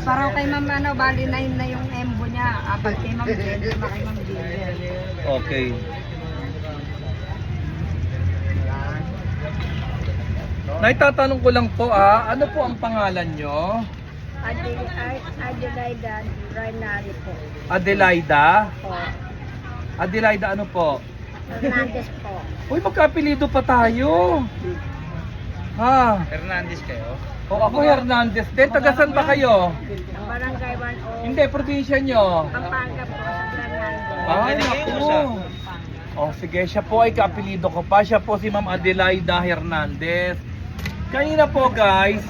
Para kay Ma'am ano, bali na yun na yung embo niya. Apat kay Ma'am Jen, lima kay Ma'am Ginger. Okay. Naitatanong ko lang po ah, ano po ang pangalan nyo? Adelaida Rainari po. Adelaida? Po. Adelaida ano po? Hernandez po. Uy, magkapilido pa tayo. Ha? Hernandez kayo? O ako Hernandez din. Tagasan ba kayo? Ang barangay 1 Hindi, probinsya nyo. Pampanga po sa Hernandez. Ah, kayo naku. Oh, sige, siya po ay kaapelido ko pa. Siya po si Ma'am Adelaida Hernandez. Kanina po guys,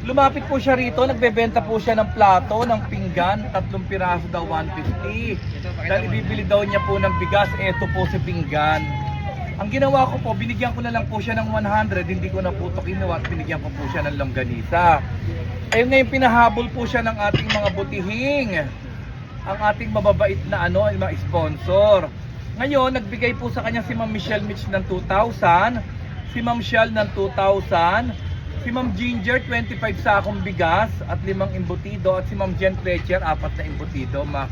lumapit po siya rito, nagbebenta po siya ng plato, ng pinggan, tatlong piraso daw 150. Dahil ibibili daw niya po ng bigas, eto po si pinggan. Ang ginawa ko po, binigyan ko na lang po siya ng 100, hindi ko na po ito kinuha at binigyan ko po siya ng longganisa. Ayun ngayon pinahabol po siya ng ating mga butihing ang ating mababait na ano, mga sponsor. Ngayon, nagbigay po sa kanya si Ma'am Michelle Mitch ng 2,000, si Ma'am Shell ng 2,000, si Ma'am Ginger 25 sakong bigas at limang imbutido at si Ma'am Jen Fletcher apat na imbutido. Ma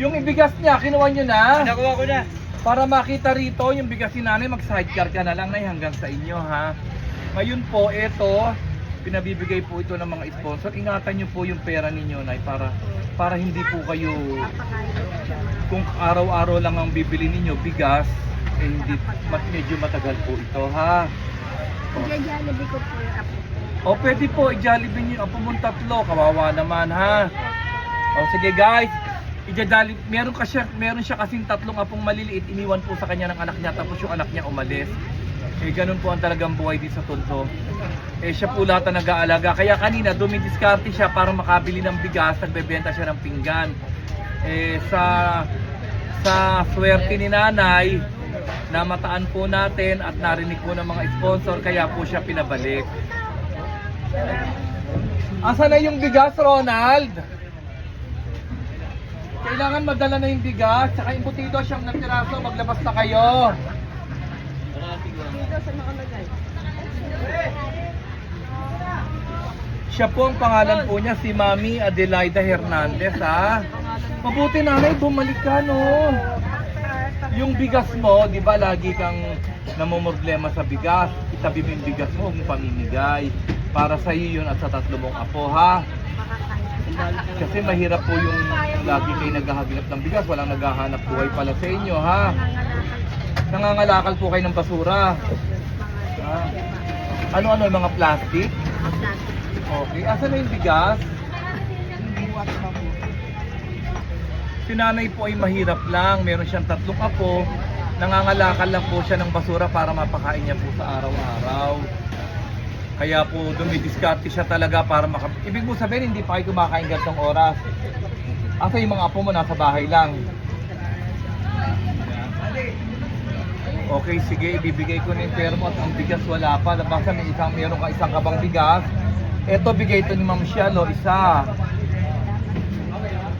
yung ibigas niya, kinuha nyo na Nakuha ko na. Para makita rito yung bigas ni nanay, mag-sidecar ka na lang na hanggang sa inyo ha. Ngayon po, ito, pinabibigay po ito ng mga sponsor. Ingatan nyo po yung pera ninyo, Nay, para para hindi po kayo kung araw-araw lang ang bibili ninyo bigas, eh hindi mat medyo matagal po ito ha. Jollibee ko po yung apo. O pwede po, i-jollibee nyo, apo mong tatlo, kawawa naman ha. O sige guys, i-jollibee, meron, kasi, meron siya kasing tatlong apong maliliit, iniwan po sa kanya ng anak niya, tapos yung anak niya umalis. Eh ganun po ang talagang buhay din sa Tondo. Eh siya po lahat nag-aalaga. Kaya kanina dumidiskarte siya para makabili ng bigas, nagbebenta siya ng pinggan. Eh sa sa swerte ni nanay, na mataan po natin at narinig po ng mga sponsor kaya po siya pinabalik. Asa na yung bigas, Ronald? Kailangan madala na yung bigas, tsaka yung butido siyang natiraso, maglabas na kayo. Siya po ang pangalan po niya, si Mami Adelaida Hernandez, ha? Mabuti nanay, bumalik ka, no? Yung bigas mo, di ba lagi kang namumroblema sa bigas, itabi mo yung bigas mo, huwag mong pamimigay. Para sa iyo yun at sa tatlo mong apo, ha? Kasi mahirap po yung lagi kayo naghahanap ng bigas, walang naghahanap buhay pala sa inyo, ha? Nangangalakal po kayo ng basura. Ano-ano yung mga plastic? Okay, asa na yung bigas? Si nanay po ay mahirap lang, meron siyang tatlong apo, nangangalakal lang po siya ng basura para mapakain niya po sa araw-araw. Kaya po dumidiskarte siya talaga para maka... Ibig mo sabihin, hindi pa kayo kumakain ganitong oras. Asa yung mga apo mo nasa bahay lang. Okay, sige, ibibigay ko na yung pera mo at ang bigas wala pa. Basta may isang, meron ka isang kabang bigas. Ito, bigay ito ni Ma'am Shialo, isa.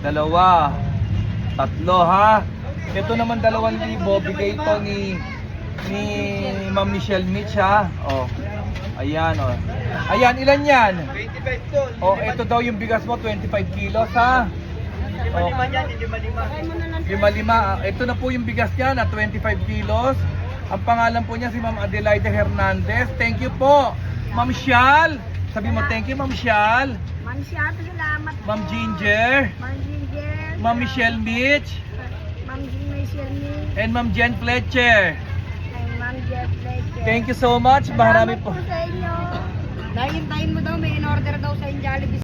Dalawa. Tatlo, ha? Ito naman dalawang libo, bigay ito ni ni Ma'am Michelle Mitch, ha? Oh. Ayan, oh. Ayan, ilan yan? 25 to. Oh, ito daw yung bigas mo, 25 kilos, ha? Oh. Lima yan, lima lima. Lima lima. Ah, Ito na po yung bigas niya na 25 kilos. Ang pangalan po niya si Ma'am Adelaida Hernandez. Thank you po. Ma'am Shal. Sabi mo thank you Ma'am Shal. Ma'am Siato, salamat po. Ma'am Ginger. Ma'am Ginger. Ma'am Michelle Mitch. Ma'am Michelle Ni. And Ma'am Jen Fletcher. Thank you so much. Marami Salamat po. po sa inyo. Dahil hintayin mo daw, may in-order daw sa Jollibee